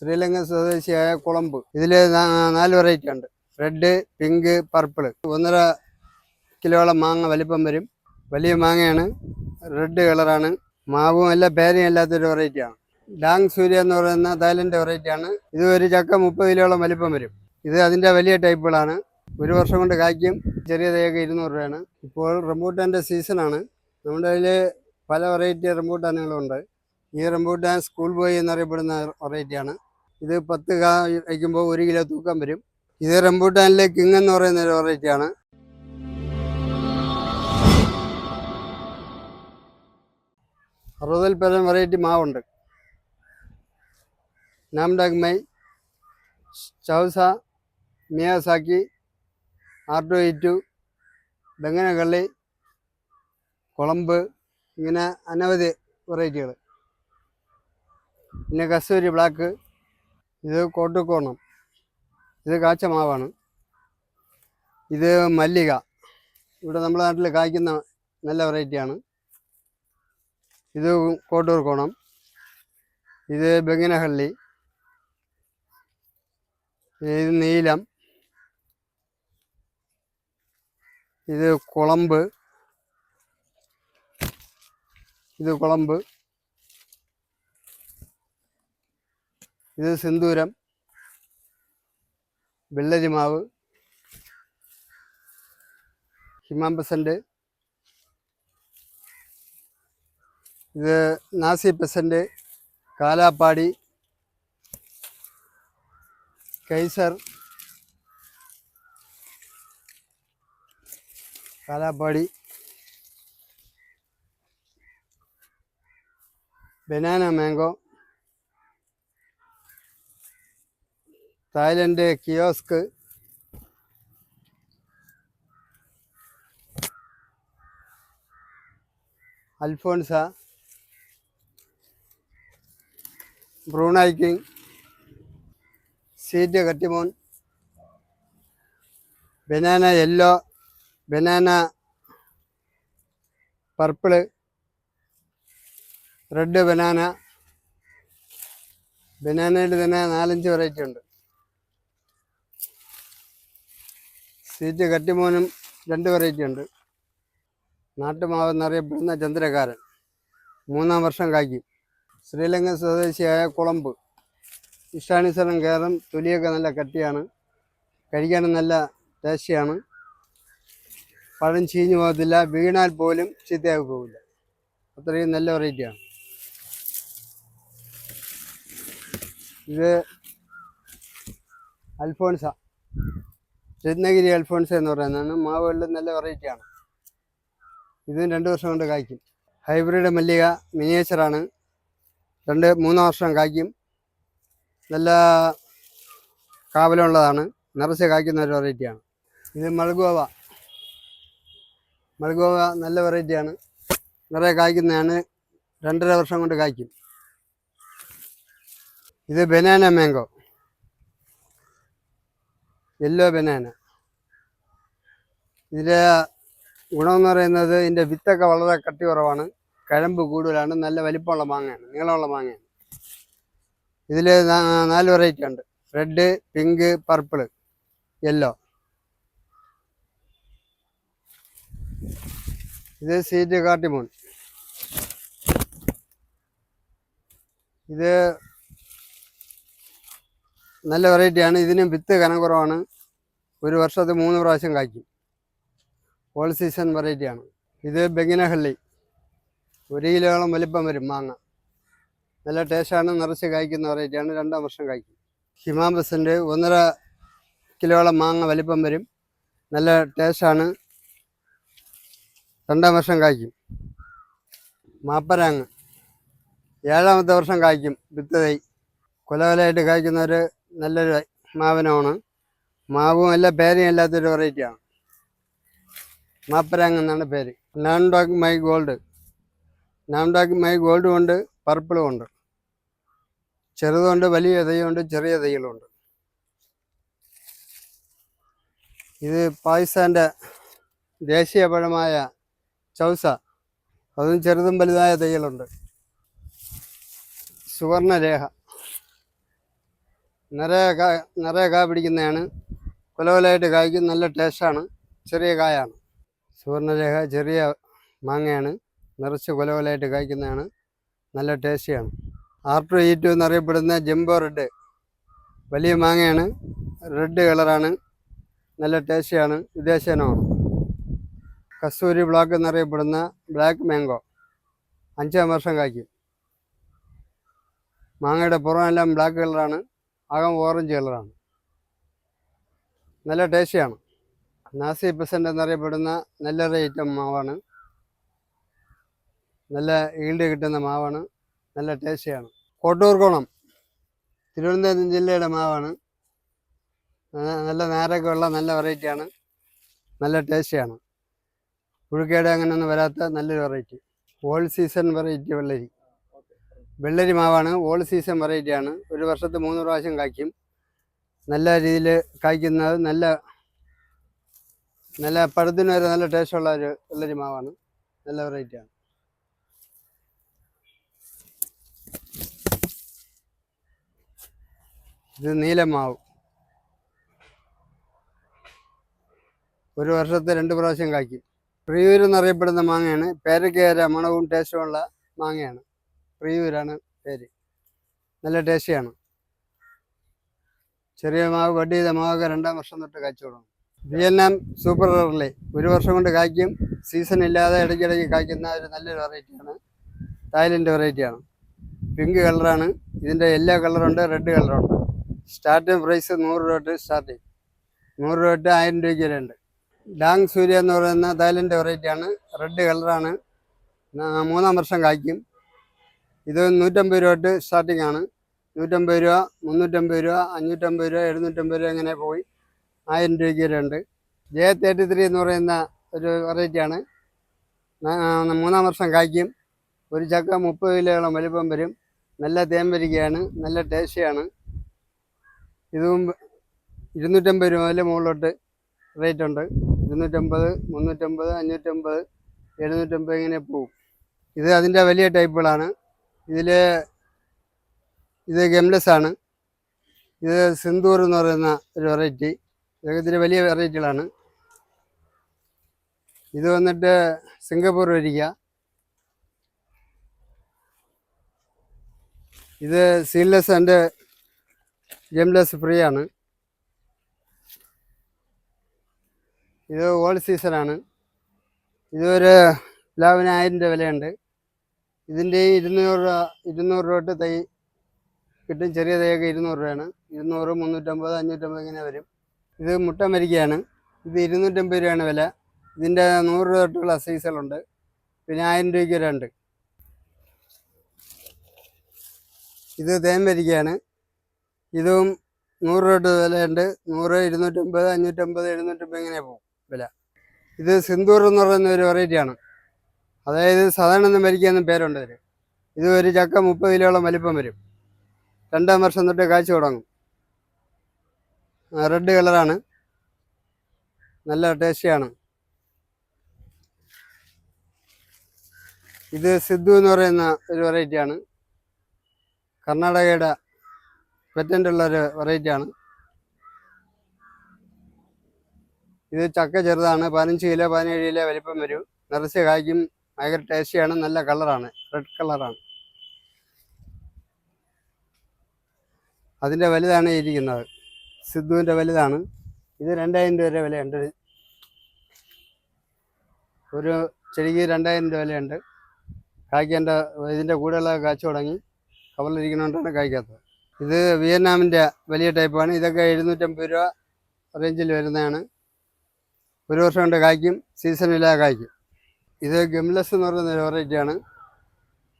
ശ്രീലങ്കൻ സ്വദേശിയായ കുളമ്പ്. ഇതിൽ നാല് വെറൈറ്റി ഉണ്ട്. റെഡ് പിങ്ക് പർപ്പിൾ ഒന്നര കിലോളം മാങ്ങ വലിപ്പം വരും. വലിയ മാങ്ങയാണ്. റെഡ് കളറാണ് മാവും അല്ല പേരയും അല്ലാത്തൊരു വെറൈറ്റിയാണ് ഡാങ് സൂര്യ എന്ന് പറയുന്ന തായ്ലൻഡ് വെറൈറ്റിയാണ് ഇത് ഒരു ചക്ക മുപ്പത് കിലോളം വലിപ്പം വരും. ഇത് അതിന്റെ വലിയ ടൈപ്പുകളാണ് ഒരു വർഷം കൊണ്ട് കായ്ക്കും. ചെറിയ തൈയൊക്കെ ഇരുന്നൂറ് രൂപയാണ്. ഇപ്പോൾ റംബൂട്ടാന്റെ സീസണാണ് നമ്മുടെ അതിൽ പല വെറൈറ്റി റംബൂട്ടാനുകളുണ്ട്. ഈ റംബൂട്ടാൻ സ്കൂൾ ബോയ് എന്നറിയപ്പെടുന്ന വെറൈറ്റിയാണ് ഇത് പത്ത് കാ വയ്ക്കുമ്പോൾ ഒരു കിലോ തൂക്കം വരും. ഇത് റംബൂട്ടാനിലെ കിങ് എന്ന് പറയുന്ന ഒരു വെറൈറ്റിയാണ് അറുപതിൽ പരം variety മാവുണ്ട്. Nam Dok Mai Chausa Miyazaki ആർട്ടോ ഇറ്റു ബെങ്ങനകള്ളി കുളമ്പ് ഇങ്ങനെ അനവധി വെറൈറ്റികൾ പിന്നെ കസ്തൂരി ബ്ലാക്ക് ഇത് കോട്ടുകോണം ഇത് കാച്ച മാവാണ്. ഇത് മല്ലിക. ഇവിടെ നമ്മുടെ നാട്ടിൽ കായ്ക്കുന്ന നല്ല വെറൈറ്റിയാണ് ഇത് കോട്ടൂർ കോണം ഇത് ബെങ്ങനഹള്ളി. ഇത് നീലം. ഇത് കുളമ്പ്. ഇത് കുളമ്പ്. ഇത് സിന്ദൂരം വെള്ളരിമാവ് ഹിമാംബസന്റ് ഇത് നാസി പെസന്റ് കാലാപ്പാടി Kaiser Kalapadi banana mango Thailand kiosk. Alphonso. Brunei king seat കട്ടിമോൻ. Banana yellow. Banana purple. Red banana. ബനാനയിൽ തന്നെ നാലഞ്ച് വെറൈറ്റി ഉണ്ട്. സീറ്റ് കട്ടിമോനും രണ്ട് വെറൈറ്റി ഉണ്ട്. നാട്ടുമാവ് എന്നറിയപ്പെടുന്ന ചന്ദ്രകാരൻ. മൂന്നാം വർഷം കായ്ക്കും. ശ്രീലങ്കൻ സ്വദേശിയായ കുളമ്പ്. ഇഷ്ടാനുസരണം കയറും തൊലിയൊക്കെ നല്ല കട്ടിയാണ്. കഴിക്കാനും നല്ല ടേസ്റ്റിയാണ്. പഴം ചീഞ്ഞു പോകത്തില്ല വീണാൽ പോലും ചീത്തയായി പോകില്ല. അത്രയും നല്ല വെറൈറ്റിയാണ് ഇത് അൽഫോൺസ രത്നഗിരി അൽഫോൺസ് എന്ന് പറയുന്നതാണ് മാവുകളിൽ നല്ല വെറൈറ്റിയാണ് ഇതും രണ്ട് വർഷം കൊണ്ട് കായ്ക്കും. ഹൈബ്രിഡ് മല്ലിക മിനിയേച്ചറാണ് രണ്ട് മൂന്ന് വർഷം കായ്ക്കും. നല്ല കാവലമുള്ളതാണ് നിറച്ച് കായ്ക്കുന്ന ഒരു വെറൈറ്റിയാണ് ഇത് മൾഗോവ. മൾഗോവ നല്ല വെറൈറ്റിയാണ് നിറയെ കായ്ക്കുന്നതാണ്. രണ്ടര വർഷം കൊണ്ട് കായ്ക്കും. ഇത് ബനാന മാംഗോ യെല്ലോ ബനാന ഇതിന്റെ ഗുണമെന്ന് പറയുന്നത് ഇതിന്റെ വിത്തൊക്കെ വളരെ കട്ടി കുറവാണ് കഴമ്പ് കൂടുതലാണ്. നല്ല വലിപ്പമുള്ള മാങ്ങയാണ്. നീളമുള്ള മാങ്ങയാണ്. ഇതിൽ നാല് വെറൈറ്റി ഉണ്ട്. റെഡ് പിങ്ക് പർപ്പിൾ യെല്ലോ ഇത് സീറ്റ് കാട്ടിമോൺ ഇത് നല്ല വെറൈറ്റിയാണ് ഇതിനും വിത്ത് കനം കുറവാണ്. ഒരു വർഷത്തിൽ മൂന്ന് പ്രാവശ്യം കായ്ക്കും. ഓൾ സീസൺ വെറൈറ്റിയാണ് ഇത് ബെങ്ങിനഹള്ളി ഒരു കിലോളം വലിപ്പം വരും മാങ്ങ. നല്ല ടേസ്റ്റാണ് നിറച്ച് കായ്ക്കുന്ന വെറൈറ്റിയാണ് രണ്ടാം വർഷം കായ്ക്കും. ഹിമാബസിന്റെ ഒന്നര കിലോളം മാങ്ങ വലിപ്പം വരും. നല്ല ടേസ്റ്റാണ് രണ്ടാം വർഷം കായ്ക്കും. മാപ്പരാങ്ങ്. ഏഴാമത്തെ വർഷം കായ്ക്കും വിത്ത് തൈ. കൊലകൊലയായിട്ട് കായ്ക്കുന്നവർ നല്ലൊരു മാവനമാണ് മാവും എല്ലാം പേരും അല്ലാത്തൊരു വെറൈറ്റിയാണ് മാപ്പരാങ് എന്നാണ് പേര്. Nam dok mai gold nam dok mai ഗോൾഡും ഉണ്ട് പർപ്പിളും ഉണ്ട്. ചെറുതുണ്ട് വലിയ തൈയുണ്ട് ചെറിയ തൈകളുണ്ട് ഇത് പാകിസ്ഥാന്റെ ദേശീയ പഴമായ ചൗസ. അതും ചെറുതും വലുതായ തൈകളുണ്ട് സുവർണരേഖ. നിറയെ കായ നിറയെ കായ പിടിക്കുന്നതാണ്. കുലകുലായിട്ട് കായ്ക്കും. നല്ല ടേസ്റ്റാണ്. ചെറിയ കായാണ്. സുവർണരേഖ ചെറിയ മാങ്ങയാണ്. നിറച്ച് കുലകുലായിട്ട് കായ്ക്കുന്നതാണ്. നല്ല ടേസ്റ്റിയാണ്. ആർട്ടർ ഈറ്റു എന്നറിയപ്പെടുന്ന ജംബോ റെഡ്. വലിയ മാങ്ങയാണ്. റെഡ് കളറാണ്. നല്ല ടേസ്റ്റിയാണ്. വിദേശനമാണ് കസ്തൂരി ബ്ലാക്ക് എന്നറിയപ്പെടുന്ന ബ്ലാക്ക് മാംഗോ. അഞ്ചാം വർഷം കായ്ക്കും. മാങ്ങയുടെ പുറമെല്ലാം ബ്ലാക്ക് കളറാണ്. അകം ഓറഞ്ച് കളറാണ്. നല്ല ടേസ്റ്റിയാണ്. നാസി പെസന്റ് എന്നറിയപ്പെടുന്ന നെല്ലറ ഐറ്റം മാവാണ്. നല്ല ഈൽഡ് കിട്ടുന്ന മാവാണ്. നല്ല ടേസ്റ്റിയാണ്. കോട്ടൂർക്കോണം തിരുവനന്തപുരം ജില്ലയുടെ മാവാണ്. നല്ല നേരൊക്കെ ഉള്ള നല്ല വെറൈറ്റിയാണ് നല്ല ടേസ്റ്റിയാണ്. പുഴുക്കേട് അങ്ങനെയൊന്നും വരാത്ത നല്ലൊരു വെറൈറ്റി ഓൾ സീസൺ വെറൈറ്റി വെള്ളരി വെള്ളരി മാവാണ്. ഓൾ സീസൺ വെറൈറ്റിയാണ് ഒരു വർഷത്ത് മൂന്ന് പ്രാവശ്യം കായ്ക്കും. നല്ല രീതിയിൽ കായ്ക്കുന്നത് നല്ല നല്ല പഴത്തിന് വരെ നല്ല ടേസ്റ്റുള്ള ഒരു വെള്ളരി മാവാണ്. നല്ല വെറൈറ്റിയാണ് ഇത് നീലമാവ്. ഒരു വർഷത്തെ രണ്ട് പ്രാവശ്യം കായ്ക്കും. പ്രിയൂർ എന്നറിയപ്പെടുന്ന മാങ്ങയാണ്. പേരക്കേര മണവും ടേസ്റ്റുമുള്ള മാങ്ങയാണ്. പ്രിയൂരാണ് പേര്. നല്ല ടേസ്റ്റിയാണ് ചെറിയ മാവ് കട്ട് ചെയ്ത മാവൊക്കെ രണ്ടാം വർഷം തൊട്ട് കായ്ച്ചു തുടങ്ങും. വിയറ്റ്നാം സൂപ്പർ റെയർലി ഒരു വർഷം കൊണ്ട് കായ്ക്കും. സീസൺ ഇല്ലാതെ ഇടയ്ക്കിടയ്ക്ക് കായ്ക്കുന്ന ഒരു നല്ലൊരു വെറൈറ്റിയാണ് തായ്ലൻഡ് വെറൈറ്റിയാണ് പിങ്ക് കളറാണ് ഇതിന്റെ യെല്ലോ കളറുണ്ട് റെഡ് കളറുണ്ട് സ്റ്റാർട്ടിങ് പ്രൈസ് നൂറ് രൂപ തൊട്ട് സ്റ്റാർട്ടിങ് നൂറ് രൂപ തൊട്ട് ആയിരം രൂപയ്ക്ക് വരെ ഉണ്ട്. ഡാങ് സൂര്യ എന്ന് പറയുന്ന തായ്ലൻഡ് വെറൈറ്റിയാണ് റെഡ് കളറാണ് മൂന്നാം വർഷം കായ്ക്കും. ഇത് നൂറ്റമ്പത് രൂപ തൊട്ട് സ്റ്റാർട്ടിംഗ് ആണ്. നൂറ്റമ്പത് രൂപ മുന്നൂറ്റമ്പത് രൂപ അഞ്ഞൂറ്റമ്പത് രൂപ എഴുന്നൂറ്റമ്പത് രൂപ ഇങ്ങനെ പോയി. ആയിരം രൂപയ്ക്ക് വരെ ഉണ്ട് ജെ തേർട്ടി ത്രീ എന്ന് പറയുന്ന ഒരു വെറൈറ്റിയാണ് മൂന്നാം വർഷം കായ്ക്കും. ഒരു ചക്ക മുപ്പത് കിലോയോളം വലിപ്പം വരും. നല്ല തേൻ വരികയാണ്. നല്ല ടേസ്റ്റിയാണ് ഇതും ഇരുന്നൂറ്റമ്പത് രൂപ മുതൽ മുകളിലോട്ട് റേറ്റ് ഉണ്ട്. ഇരുന്നൂറ്റമ്പത് മുന്നൂറ്റമ്പത് അഞ്ഞൂറ്റമ്പത് എഴുന്നൂറ്റമ്പത് ഇങ്ങനെ പോവും. ഇത് അതിന്റെ വലിയ ടൈപ്പുകളാണ് ഇതിൽ ഇത് ഗംലെസ് ആണ്. ഇത് സിന്ദൂർ എന്ന് പറയുന്ന ഒരു വെറൈറ്റി ഇതൊക്കെ ഇതിന്റെ വലിയ വെറൈറ്റികളാണ് ഇത് വന്നിട്ട് സിംഗപ്പൂർ വരിക. ഇത് സീൽലെസ് ആൻഡ് ജംലെസ് ഫ്രീ ആണ്. ഇത് ഓൾ സീസണാണ് ഇതൊരു പ്ലാവിന് ആയിരം രൂപ വിലയുണ്ട്. ഇതിന്റെ ഇരുന്നൂറ് രൂപ ഇരുന്നൂറ് രൂപ തൊട്ട് തൈ കിട്ടും. ചെറിയ തൈയൊക്കെ ഇരുന്നൂറ് രൂപയാണ്. ഇരുന്നൂറ് മുന്നൂറ്റമ്പത് അഞ്ഞൂറ്റമ്പത് ഇങ്ങനെ വരും. ഇത് മുട്ട മരിക്കയാണ് ഇത് ഇരുന്നൂറ്റമ്പത് രൂപയാണ് വില. ഇതിന്റെ നൂറ് രൂപ തൊട്ടുള്ള സൈസുകളുണ്ട് പിന്നെ ആയിരം രൂപയ്ക്ക് വരെ ഉണ്ട് ഇത് തേൻ വരിക്കയാണ് ഇതും നൂറ് രൂപ തൊട്ട് വിലയുണ്ട്. നൂറ് ഇരുന്നൂറ്റമ്പത് അഞ്ഞൂറ്റമ്പത് എഴുന്നൂറ്റമ്പത് ഇങ്ങനെ പോകും വില. ഇത് സിന്ദൂർ എന്ന് പറയുന്ന ഒരു വെറൈറ്റിയാണ് അതായത് സാധാരണ ഒന്നും മരിക്കാന്നും പേരുണ്ട് ഇതിന് ഇത് ഒരു ചക്ക മുപ്പത് കിലോളം വലിപ്പം വരും. രണ്ടാം വർഷം തൊട്ട് കാഴ്ച തുടങ്ങും. റെഡ് കളറാണ് നല്ല ടേസ്റ്റിയാണ് ഇത് സിദ്ധു എന്ന് പറയുന്ന ഒരു വെറൈറ്റിയാണ് കർണാടകയുടെ പെറ്റന്റ് ഉള്ള ഒരു വെറൈറ്റിയാണ് ഇത് ചക്ക ചെറുതാണ്. പതിനഞ്ച് കിലോ പതിനേഴ് കിലോ വലിപ്പം വരും. നിറച്ച് കായ്ക്കും. ഭയങ്കര ടേസ്റ്റിയാണ് നല്ല കളറാണ് റെഡ് കളറാണ്. അതിന്റെ വലുതാണ് ഇരിക്കുന്നത്. സിദ്ധുവിന്റെ വലുതാണ്. ഇത് രണ്ടായിരം രൂപ വരെ വിലയുണ്ട്. ഒരു ചെടിക്ക് രണ്ടായിരം രൂപ വിലയുണ്ട്. കായ്ക്കേണ്ട ഇതിന്റെ കൂടെയുള്ള കാച്ചു തുടങ്ങി കവറിലിരിക്കുന്നതുകൊണ്ടാണ് കായ്ക്കാത്തത്. ഇത് വിയറ്റ്നാമിന്റെ വലിയ ടൈപ്പാണ്. ഇതൊക്കെ എഴുന്നൂറ്റമ്പത് രൂപ റേഞ്ചിൽ വരുന്നതാണ്. ഒരു വർഷം കൊണ്ട് കായ്ക്കും സീസണില്ലാതെ കായ്ക്കും. ഇത് ഗംലസ് എന്ന് പറയുന്ന വെറൈറ്റിയാണ്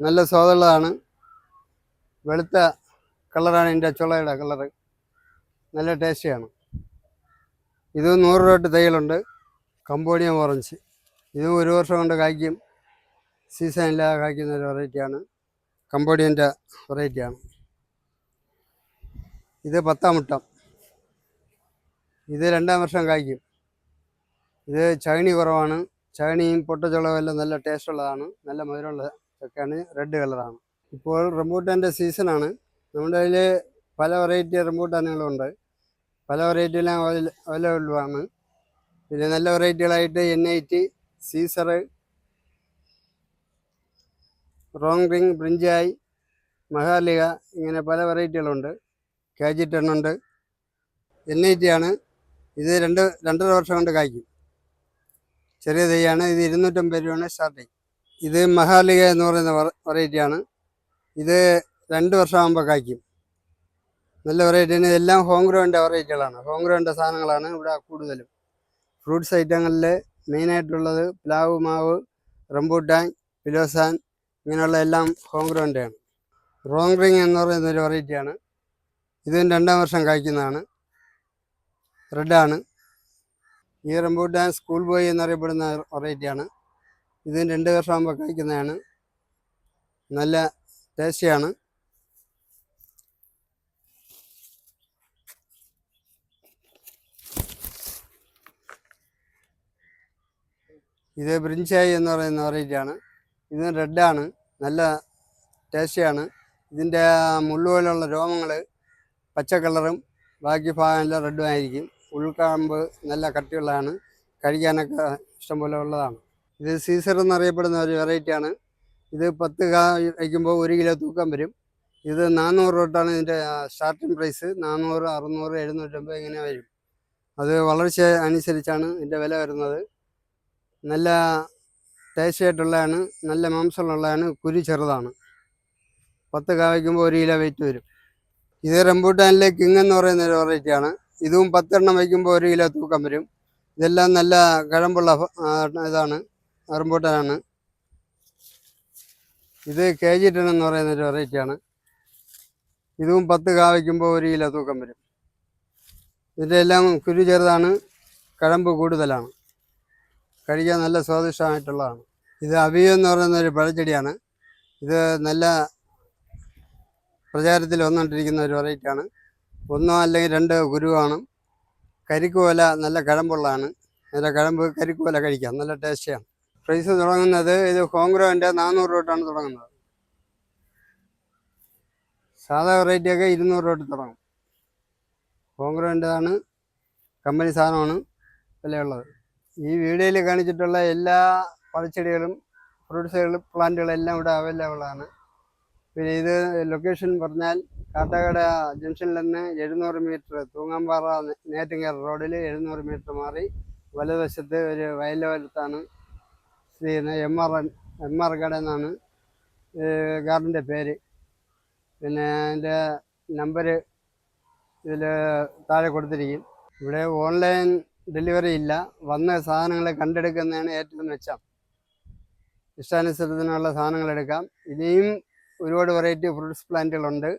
നല്ല സ്വാദുള്ളതാണ്. വെളുത്ത കളറാണ് എന്റെ ചുളയുടെ കളറ്. നല്ല ടേസ്റ്റിയാണ് ഇത് നൂറ് രൂപ തൈകളുണ്ട് കമ്പോഡിയം ഓറഞ്ച് ഇത് ഒരു വർഷം കൊണ്ട് കായ്ക്കും. സീസണില്ലാതെ കായ്ക്കുന്ന ഒരു വെറൈറ്റിയാണ് കമ്പോഡിയന്റെ വെറൈറ്റിയാണ് ഇത് പത്താം മുട്ടം. ഇത് രണ്ടാം വർഷം കായ്ക്കും. ഇത് ചകിണി കുറവാണ്. ചകിണിയും പൊട്ടച്ചുളവും എല്ലാം നല്ല ടേസ്റ്റ് ഉള്ളതാണ് നല്ല മധുരമുള്ള ചക്കയാണ് റെഡ് കളറാണ് ഇപ്പോൾ റംബൂട്ടാന്റെ സീസണാണ് നമ്മുടെ കയ്യിൽ പല വെറൈറ്റി റംബൂട്ടാനുകളുണ്ട് പല വെറൈറ്റിയെല്ലാം അവൈലബിളാണ്. പിന്നെ നല്ല വെറൈറ്റികളായിട്ട് എൻ ഐ ടി സീസർ റോങ് റിങ് ബ്രിഞ്ചായി മഹാലിക ഇങ്ങനെ പല വെറൈറ്റികളുണ്ട് കാജി ടെണ്ണുണ്ട് എൻ ഐ ടി ആണ്. ഇത് രണ്ട് രണ്ടര വർഷം കൊണ്ട് കായ്ക്കും. ചെറിയ തൈയാണ് ഇത് ഇരുന്നൂറ്റമ്പത് രൂപയാണ് സ്റ്റാർട്ടിങ് ഇത് മഹാലിക എന്ന് പറയുന്ന വെറൈറ്റിയാണ് ഇത് രണ്ട് വർഷമാകുമ്പോൾ കായ്ക്കും. നല്ല വെറൈറ്റിയാണ് ഇതെല്ലാം ഹോം ഗ്രോയിന്റെ വെറൈറ്റികളാണ് ഹോം ഗ്രോയിന്റെ സാധനങ്ങളാണ് ഇവിടെ കൂടുതലും. ഫ്രൂട്ട്സ് ഐറ്റങ്ങളിൽ മെയിനായിട്ടുള്ളത് പ്ലാവ് മാവ് റംബൂട്ടാൻ പിലോസാൻ ഇങ്ങനെയുള്ള എല്ലാം ഹോം ഗ്രൗണ്ടിന്റെയാണ് റോങ് റിങ് എന്ന് പറയുന്ന ഒരു വെറൈറ്റിയാണ് ഇതും രണ്ടാം വർഷം കായ്ക്കുന്നതാണ്. റെഡാണ് ഈ റംബൂട്ടാൻ സ്കൂൾ ബോയ് എന്നറിയപ്പെടുന്ന വെറൈറ്റിയാണ്. ഇതും രണ്ട് വർഷമാകുമ്പോൾ കഴിക്കുന്നതാണ്. നല്ല ടേസ്റ്റിയാണ്. ഇത് ബ്രിഞ്ചായി എന്ന് പറയുന്ന വെറൈറ്റിയാണ്. ഇത് റെഡാണ്. നല്ല ടേസ്റ്റിയാണ്. ഇതിന്റെ മുള്ളുപോലുള്ള രോമങ്ങൾ പച്ച കളറും ബാക്കി ഭാഗം എല്ലാം റെഡും ആയിരിക്കും. ഉൾക്കാമ്പ് നല്ല കട്ടിയുള്ളതാണ്. കഴിക്കാനൊക്കെ ഇഷ്ടംപോലെ ഉള്ളതാണ്. ഇത് സീസർ എന്നറിയപ്പെടുന്ന ഒരു വെറൈറ്റിയാണ് ഇത് പത്ത് കാ വയ്ക്കുമ്പോൾ ഒരു കിലോ തൂക്കം വരും. ഇത് നാനൂറ് തൊട്ടാണ് ഇതിന്റെ സ്റ്റാർട്ടിംഗ് പ്രൈസ് നാനൂറ് അറുന്നൂറ് എഴുന്നൂറ്റമ്പത് ഇങ്ങനെ വരും. അത് വളർച്ച അനുസരിച്ചാണ് ഇതിന്റെ വില വരുന്നത്. നല്ല ടേസ്റ്റി ആയിട്ടുള്ളതാണ് നല്ല മാംസമുള്ളതാണ് കുരു ചെറുതാണ്. പത്ത് കാ വയ്ക്കുമ്പോൾ ഒരു കിലോ വെയിറ്റ് വരും. ഇത് റംബൂട്ടാനിലെ കിങ് എന്ന് പറയുന്ന ഒരു വെറൈറ്റിയാണ് ഇതും പത്തെണ്ണം വയ്ക്കുമ്പോൾ ഒരു കിലോ തൂക്കം വരും. ഇതെല്ലാം നല്ല കഴമ്പുള്ള ഇതാണ് റംബൂട്ടാനാണ് ഇത് കെ ജി ടെൻ എന്ന് പറയുന്ന ഒരു വെറൈറ്റിയാണ് ഇതും പത്ത് കാ വയ്ക്കുമ്പോൾ ഒരു കിലോ തൂക്കം വരും. ഇതിന്റെ എല്ലാം കുരു ചെറുതാണ് കഴമ്പ് കൂടുതലാണ്. കഴിക്കാൻ നല്ല സ്വാദിഷ്ടമായിട്ടുള്ളതാണ്. ഇത് അവിയോ എന്ന് പറയുന്ന ഒരു പഴച്ചെടിയാണ്. ഇത് നല്ല പ്രചാരത്തിൽ വന്നുകൊണ്ടിരിക്കുന്ന ഒരു വെറൈറ്റിയാണ് ഒന്നോ അല്ലെങ്കിൽ രണ്ട് കുരു കാണും കരിക്കുവല നല്ല കഴമ്പുള്ളതാണ്. നല്ല കഴമ്പ് കരിക്കുവല കഴിക്കാം. നല്ല ടേസ്റ്റിയാണ്. പ്രൈസ് തുടങ്ങുന്നത് ഇത് ഹോംഗ്രോന്റെ നാനൂറ് തൊട്ടാണ് തുടങ്ങുന്നത്. സാധാ വെറൈറ്റിയൊക്കെ ഇരുന്നൂറ് തൊട്ട് തുടങ്ങും. ഹോംഗ്രോന്റെതാണ് കമ്പനി സാധനമാണ് വിലയുള്ളത്. ഈ വീഡിയോയിൽ കാണിച്ചിട്ടുള്ള എല്ലാ പഴച്ചെടികളും ഫ്രൂട്ട്സുകളും പ്ലാന്റുകളും എല്ലാം ഇവിടെ അവൈലബിളാണ് പിന്നെ ഇത് ലൊക്കേഷൻ പറഞ്ഞാൽ കാട്ടാക്കട ജംഗ്ഷനിൽ നിന്ന് എഴുന്നൂറ് മീറ്റർ തൂങ്ങാമ്പാറ നേറ്റുങ്കര റോഡിൽ എഴുന്നൂറ് മീറ്റർ മാറി വലതുവശത്ത് ഒരു വയലോരത്താണ് സ്ഥിതി ചെയ്യുന്നത് എം ആർ എം ആർ കട എന്നാണ് ഗാർഡിന്റെ പേര്. പിന്നെ അതിന്റെ നമ്പർ ഇതിൽ താഴെ കൊടുത്തിരിക്കും. ഇവിടെ ഓൺലൈൻ ഡെലിവറി ഇല്ല. വന്ന സാധനങ്ങൾ കണ്ടെടുക്കുന്നതാണ് ഏറ്റവും മെച്ചം. ഇഷ്ടാനുസൃതത്തിനുള്ള സാധനങ്ങൾ എടുക്കാം. ഇനിയും ഒരുപാട് വെറൈറ്റി ഫ്രൂട്ട്സ് പ്ലാന്റുകളുണ്ട്